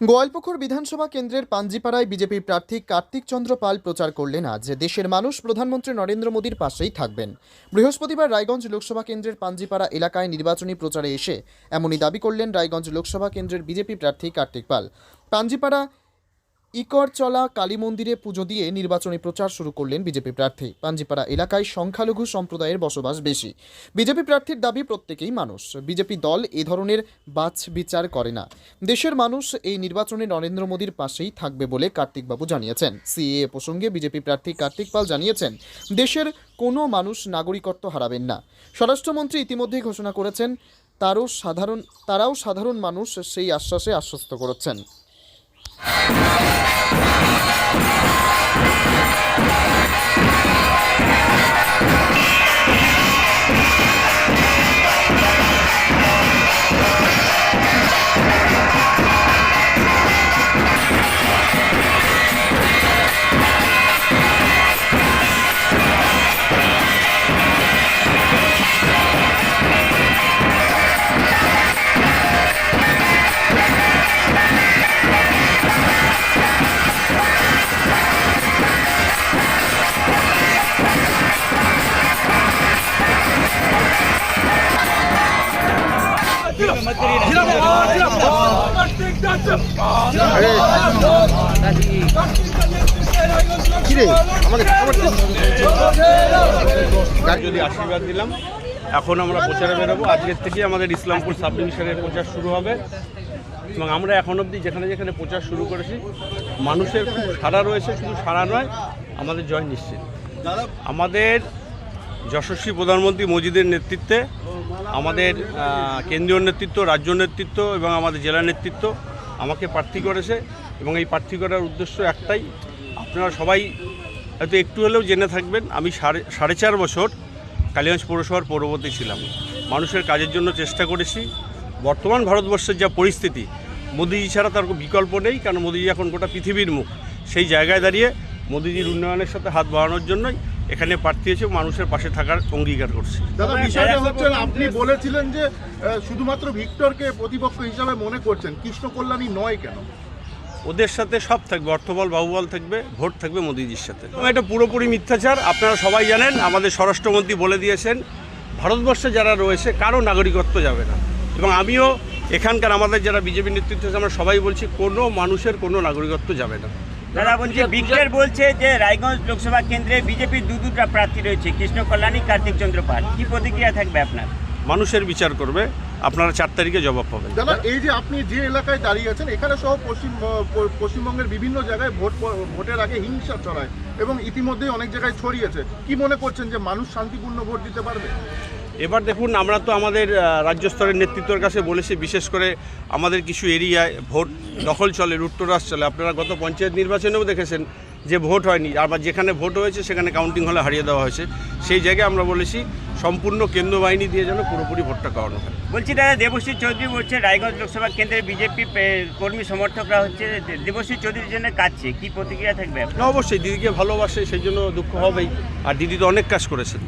গোয়ালপুকুর বিধানসভা কেন্দ্রের পাঞ্জিপাড়ায় বিজেপি প্রার্থী কার্তিক চন্দ্র পাল প্রচার করলেন আজ। দেশের মানুষ প্রধানমন্ত্রী নরেন্দ্র মোদীর পাশেই থাকবেন। বৃহস্পতিবার রায়গঞ্জ লোকসভা কেন্দ্রের পাঞ্জিপাড়া এলাকায় নির্বাচনী প্রচারে এসে এমনই দাবি করলেন রায়গঞ্জ লোকসভা কেন্দ্রের বিজেপি প্রার্থী কার্তিক পাল। পাঞ্জিপাড়া ইকরচলা কালী মন্দিরে পুজো দিয়ে নির্বাচনী প্রচার শুরু করলেন বিজেপি প্রার্থী। পাঞ্জিপাড়া এলাকায় সংখ্যালঘু সম্প্রদায়ের বসবাস বেশি। বিজেপি প্রার্থীর দাবি প্রত্যেকেই মানুষ। বিজেপি দল এ ধরনের বাছ বিচার করে না। দেশের মানুষ এই নির্বাচনে নরেন্দ্র মোদীর পাশেই থাকবে বলে কার্তিকবাবু জানিয়েছেন। সিএএ প্রসঙ্গে বিজেপি প্রার্থী কার্তিক পাল জানিয়েছেন, দেশের কোনো মানুষ নাগরিকত্ব হারাবেন না। স্বরাষ্ট্রমন্ত্রী ইতিমধ্যেই ঘোষণা করেছেন, তারও সাধারণ, তারাও সাধারণ মানুষ সেই আশ্বাসে আশ্বস্ত করেছেন। Thank you. যদি আশীর্বাদ দিলাম, এখন আমরা প্রচারে বেরোবো। আজকের থেকে আমাদের ইসলামপুর সাব ডিভিশনের প্রচার শুরু হবে। এবং আমরা এখন অবধি যেখানে যেখানে প্রচার শুরু করেছি, মানুষের খুব সাড়া রয়েছে, শুধু সাড়া নয়, আমাদের জয় নিশ্চিত। আমাদের যশস্বী প্রধানমন্ত্রী মজিদের নেতৃত্বে, আমাদের কেন্দ্রীয় নেতৃত্ব, রাজ্য নেতৃত্ব এবং আমাদের জেলা নেতৃত্ব আমাকে প্রার্থী করেছে এবং এই প্রার্থী করার উদ্দেশ্য একটাই, আপনারা সবাই হয়তো একটু হলেও জেনে থাকবেন, আমি সাড়ে সাড়ে চার বছর কালীগঞ্জ পৌরসভার পৌরবর্তী ছিলাম। মানুষের কাজের জন্য চেষ্টা করেছি। বর্তমান ভারতবর্ষের যা পরিস্থিতি, মোদিজি ছাড়া তার বিকল্প নেই, কারণ মোদিজি এখন গোটা পৃথিবীর মুখ। সেই জায়গায় দাঁড়িয়ে মোদিজির উন্নয়নের সাথে হাত বাড়ানোর জন্যই এখানে প্রার্থী হয়েছে মানুষের পাশে থাকার অঙ্গীকার করছি। দাদা বিষয়টা হচ্ছে আপনি বলেছিলেন যে শুধুমাত্র ভিক্টরকে প্রতিপক্ষ হিসাবে মনে করছেন কৃষ্ণ কল্যাণী নয় কেন? ওদের সাথে সব থাকবে অর্থবল বাহুবল থাকবে ভোট থাকবে মোদিজির সাথে। এবং এটা পুরোপুরি মিথ্যাচার আপনারা সবাই জানেন আমাদের স্বরাষ্ট্রমন্ত্রী বলে দিয়েছেন ভারতবর্ষে যারা রয়েছে কারও নাগরিকত্ব যাবে না। এবং আমিও এখানকার আমাদের যারা বিজেপি নেতৃত্ব আছে আমরা সবাই বলছি কোনো মানুষের কোনো নাগরিকত্ব যাবে না। দাদা বলছে বিজ্ঞের বলছে যে রায়গঞ্জ লোকসভা কেন্দ্রে বিজেপির দু দুটা প্রার্থী রয়েছে কৃষ্ণ কল্যাণী কার্তিক চন্দ্র পাল কি প্রতিক্রিয়া থাকবে আপনার? মানুষের বিচার করবে আপনারা চার তারিখে জবাব পাবেন। দাদা এই যে আপনি যে এলাকায় দাঁড়িয়ে আছেন এখানে সহ পশ্চিম পশ্চিমবঙ্গের বিভিন্ন জায়গায় ভোট ভোটের আগে হিংসা চড়ায় এবং ইতিমধ্যেই অনেক জায়গায় ছড়িয়েছে। কি মনে করছেন যে মানুষ শান্তিপূর্ণ ভোট দিতে পারবে? এবার দেখুন আমরা তো আমাদের রাজ্য স্তরের নেতৃত্বের কাছে বলেছি বিশেষ করে আমাদের কিছু এরিয়ায় ভোট দখল চলে লুট্টরাস চলে। আপনারা গত পঞ্চায়েত নির্বাচনেও দেখেছেন যে ভোট হয়নি আবার যেখানে ভোট হয়েছে সেখানে কাউন্টিং হলে হারিয়ে দেওয়া হয়েছে। সেই জায়গায় আমরা বলেছি সম্পূর্ণ কেন্দ্র বাহিনী দিয়ে যেন পুরোপুরি ভোটটা করানো হয়। বলছি দাদা দেবশ্রী চৌধুরী বলছে রায়গঞ্জ লোকসভা কেন্দ্রের বিজেপি কর্মী সমর্থকরা হচ্ছে দেবশ্রী চৌধুরীর জন্য কাছে কি প্রতিক্রিয়া থাকবে? না অবশ্যই দিদিকে ভালোবাসে সেই জন্য দুঃখ হবেই। আর দিদি তো অনেক কাজ করেছেন।